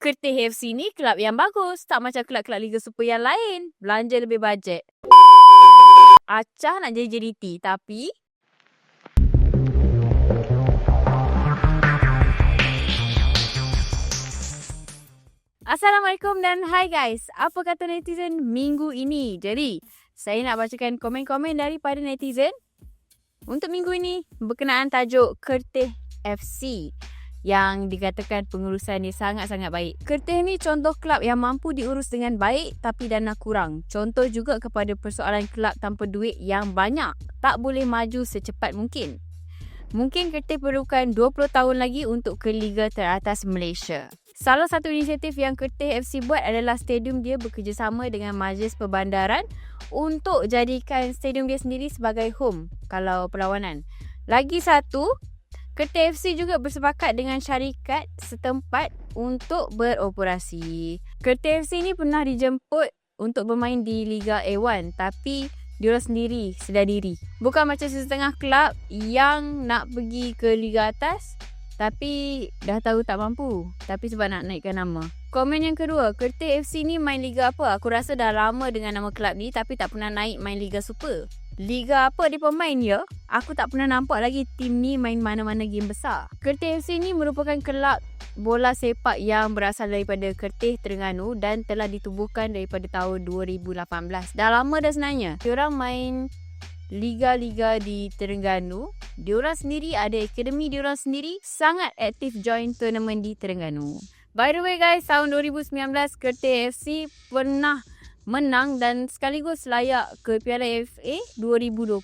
Kertih FC ni kelab yang bagus. Tak macam kelab-kelab Liga Super yang lain. Belanja lebih bajet. Acah nak jadi JDT tapi Assalamualaikum dan hai guys. Apa kata netizen minggu ini? Jadi, saya nak bacakan komen-komen daripada netizen untuk minggu ini berkenaan tajuk Kertih FC yang dikatakan pengurusan dia sangat-sangat baik. Kertih ni contoh kelab yang mampu diurus dengan baik tapi dana kurang. Contoh juga kepada persoalan kelab tanpa duit yang banyak. Tak boleh maju secepat mungkin. Mungkin Kertih perlukan 20 tahun lagi untuk ke Liga teratas Malaysia. Salah satu inisiatif yang Kertih FC buat adalah stadium dia bekerjasama dengan Majlis Perbandaran untuk jadikan stadium dia sendiri sebagai home kalau perlawanan. Lagi satu, Kertih FC juga bersepakat dengan syarikat setempat untuk beroperasi. Kertih FC ni pernah dijemput untuk bermain di Liga A1 tapi diorang sendiri sedar diri. Bukan macam setengah kelab yang nak pergi ke Liga atas tapi dah tahu tak mampu. Tapi sebab nak naikkan nama. Komen yang kedua, Kertih FC ni main Liga apa? Aku rasa dah lama dengan nama kelab ni tapi tak pernah naik main Liga Super. Liga apa dia pemain ya? Aku tak pernah nampak lagi tim ni main mana-mana game besar. Kertih FC ni merupakan kelab bola sepak yang berasal daripada Kertih Terengganu dan telah ditubuhkan daripada tahun 2018. Dah lama dah sebenarnya. Diorang main liga-liga di Terengganu. Diorang sendiri ada akademi diorang sendiri. Sangat aktif join tournament di Terengganu. By the way guys, tahun 2019 Kertih FC pernah menang dan sekaligus layak ke Piala FA 2020.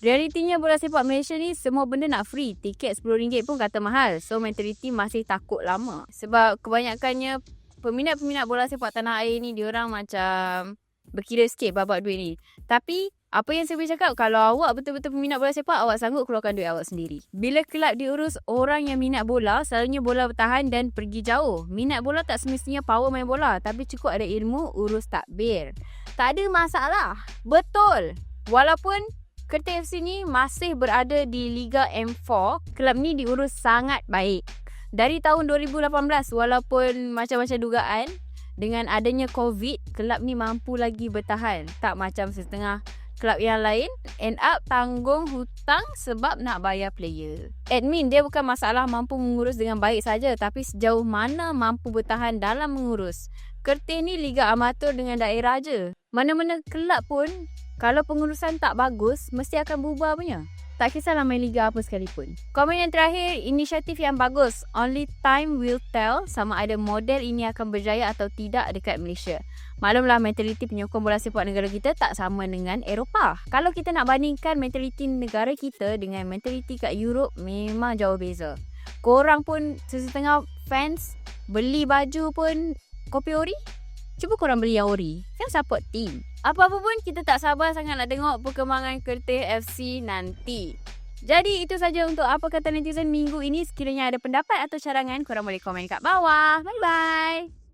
Realitinya bola sepak Malaysia ni semua benda nak free. Tiket RM10 pun kata mahal. So mentality masih takut lama. Sebab kebanyakannya peminat-peminat bola sepak tanah air ni diorang macam berkira sikit babak duit ni. Tapi apa yang saya boleh cakap kalau awak betul-betul peminat bola sepak awak sanggup keluarkan duit awak sendiri. Bila kelab diurus orang yang minat bola, selalunya bola bertahan dan pergi jauh. Minat bola tak semestinya power main bola tapi cukup ada ilmu urus takbir. Tak ada masalah. Betul. Walaupun Kertih FC ni masih berada di Liga M4, kelab ni diurus sangat baik. Dari tahun 2018 walaupun macam-macam dugaan dengan adanya COVID, kelab ni mampu lagi bertahan. Tak macam setengah Kelab yang lain end up tanggung hutang sebab nak bayar player. Admin dia bukan masalah mampu mengurus dengan baik saja tapi sejauh mana mampu bertahan dalam mengurus. Kertih ni liga amatur dengan daerah je. Mana-mana kelab pun kalau pengurusan tak bagus mesti akan bubar punya. Tak kisahlah main liga apa sekalipun. Komen yang terakhir, inisiatif yang bagus. Only time will tell sama ada model ini akan berjaya atau tidak dekat Malaysia. Maklumlah mentaliti penyokong bola sepak negara kita tak sama dengan Eropah. Kalau kita nak bandingkan mentaliti negara kita dengan mentaliti kat Europe, memang jauh beza. Korang pun sesetengah fans beli baju pun kopi ori. Cuba korang beli yang ori. Yang support team. Apa-apa pun kita tak sabar sangat nak tengok perkembangan Kertih FC nanti. Jadi itu saja untuk apa kata netizen minggu ini. Sekiranya ada pendapat atau carangan, korang boleh komen kat bawah. Bye-bye.